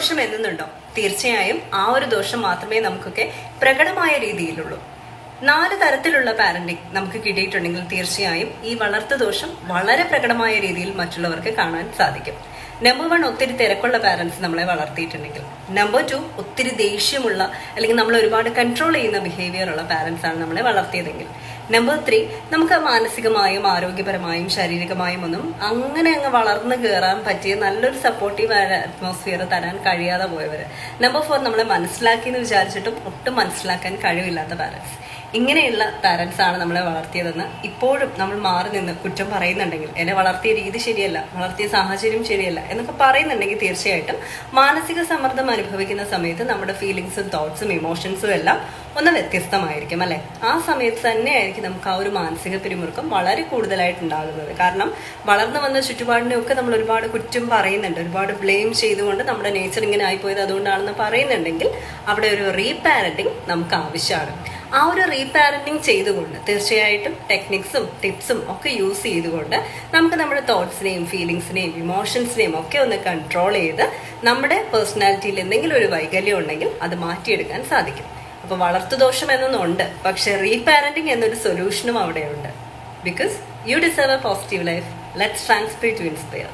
ദോഷം എന്നുണ്ടോ തീർച്ചയായും ആ ഒരു ദോഷം മാത്രമേ നമുക്കൊക്കെ പ്രകടമായ രീതിയിലുള്ളൂ. നാല് തരത്തിലുള്ള പാരന്റിങ് നമുക്ക് കിട്ടിയിട്ടുണ്ടെങ്കിൽ തീർച്ചയായും ഈ വളർത്തു ദോഷം വളരെ പ്രകടമായ രീതിയിൽ മറ്റുള്ളവർക്ക് കാണാൻ സാധിക്കും. നമ്പർ വൺ ഒത്തിരി തിരക്കുള്ള പാരന്റ്സ് നമ്മളെ വളർത്തിയിട്ടുണ്ടെങ്കിൽ. നമ്പർ ടു ഒത്തിരി ദേഷ്യമുള്ള അല്ലെങ്കിൽ നമ്മൾ ഒരുപാട് കൺട്രോൾ ചെയ്യുന്ന ബിഹേവിയർ ഉള്ള പാരന്റ്സ് ആണ് നമ്മളെ വളർത്തിയതെങ്കിൽ. നമ്പർ ത്രീ നമുക്ക് മാനസികമായും ആരോഗ്യപരമായും ശാരീരികമായും ഒന്നും അങ്ങനെ അങ്ങ് വളർന്നു കയറാൻ പറ്റിയ നല്ലൊരു സപ്പോർട്ടീവ് അറ്റ്മോസ്ഫിയർ തരാൻ കഴിയാതെ പോയവർ നമ്പർ ഫോർ നമ്മളെ മനസ്സിലാക്കി എന്ന് വിചാരിച്ചിട്ടും ഒട്ടും മനസ്സിലാക്കാൻ കഴിവില്ലാത്ത പാരൻസ് ഇങ്ങനെയുള്ള പാരൻസ് ആണ് നമ്മളെ വളർത്തിയതെന്ന് ഇപ്പോഴും നമ്മൾ മാറി നിന്ന് കുറ്റം പറയുന്നുണ്ടെങ്കിൽ എന്നെ വളർത്തിയ രീതി ശരിയല്ല വളർത്തിയ സാഹചര്യം ശരിയല്ല എന്നൊക്കെ പറയുന്നുണ്ടെങ്കിൽ തീർച്ചയായിട്ടും മാനസിക സമ്മർദ്ദം അനുഭവിക്കുന്ന സമയത്ത് നമ്മുടെ ഫീലിങ്സും തോട്ട്സും ഇമോഷൻസും എല്ലാം ഒന്ന് വ്യത്യസ്തമായിരിക്കും അല്ലെ? ആ സമയത്ത് തന്നെയായിരിക്കും നമുക്ക് ആ ഒരു മാനസിക പിരിമുറുക്കം വളരെ കൂടുതലായിട്ട് ഉണ്ടാകുന്നത് കാരണം വളർന്നു വന്ന ചുറ്റുപാടിനെയൊക്കെ നമ്മൾ ഒരുപാട് കുറ്റം പറയുന്നുണ്ട്. ഒരുപാട് ബ്ലെയിം ചെയ്തുകൊണ്ട് നമ്മുടെ നേച്ചർ ഇങ്ങനെ ആയിപ്പോയത് അതുകൊണ്ടാണെന്ന് പറയുന്നുണ്ടെങ്കിൽ അവിടെ ഒരു റീപാരന്റിങ് നമുക്ക് ആവശ്യമാണ്. ആ ഒരു റീപാരന്റിങ് ചെയ്തുകൊണ്ട് തീർച്ചയായിട്ടും ടെക്നിക്സും ടിപ്സും ഒക്കെ യൂസ് ചെയ്തുകൊണ്ട് നമുക്ക് നമ്മുടെ തോട്ട്സിനെയും ഫീലിങ്സിനെയും ഇമോഷൻസിനെയും ഒക്കെ ഒന്ന് കൺട്രോൾ ചെയ്ത് നമ്മുടെ പേഴ്സണാലിറ്റിയിൽ എന്തെങ്കിലും ഒരു വൈകല്യം ഉണ്ടെങ്കിൽ അത് മാറ്റിയെടുക്കാൻ സാധിക്കും. അപ്പൊ വളർത്തുദോഷം എന്നൊന്നുണ്ട്. പക്ഷെ റീപാരന്റിങ് എന്നൊരു സൊല്യൂഷനും അവിടെയുണ്ട്. Because you deserve a positive life let's transpire to inspire